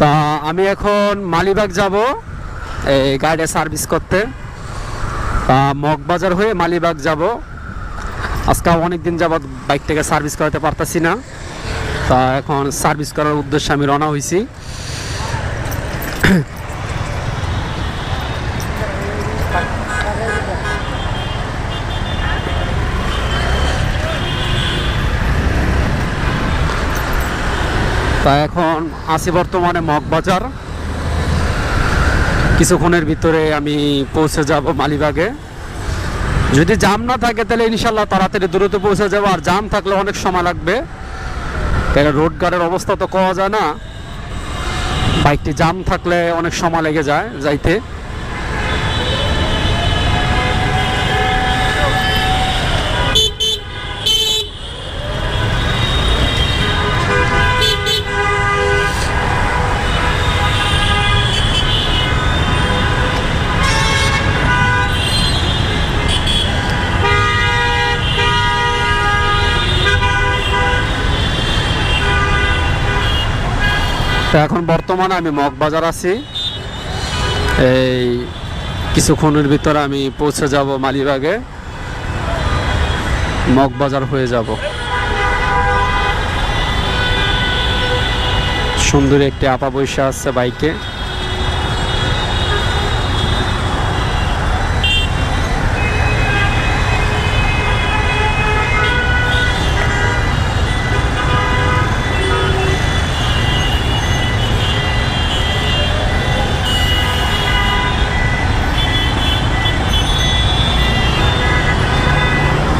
তা আমি এখন মালিবাগ যাব, এই গাড়ি সার্ভিস করতে। তা মগবাজার হয়ে মালিবাগ যাব। আজকে অনেক দিন যাবৎ বাইকটাকে সার্ভিস করাতে পারতাছি না। তা এখন সার্ভিস করার উদ্দেশ্যে আমি রওনা হয়েছি তা এখন আছি বর্তমানে মগবাজার। কিছুক্ষণের ভিতরে আমি পৌঁছে যাব মালিবাগে। যদি জাম না থাকে তাহলে ইনশাল্লাহ তাড়াতাড়ি দ্রুত পৌঁছে যাব। আর জাম থাকলে অনেক সময় লাগবে। কেন রোড গার্ডের অবস্থা তো কওয়া যায় না। বাইকটি জাম থাকলে অনেক সময় লেগে যায় যাইতে। এখন বর্তমানে আমি মগবাজার আছি। এই কিছুক্ষণের ভিতরে আমি পৌঁছে যাব মালিবাগে। মগবাজার হয়ে যাব। সুন্দর একটি আপা বৈশা আছে বাইকে।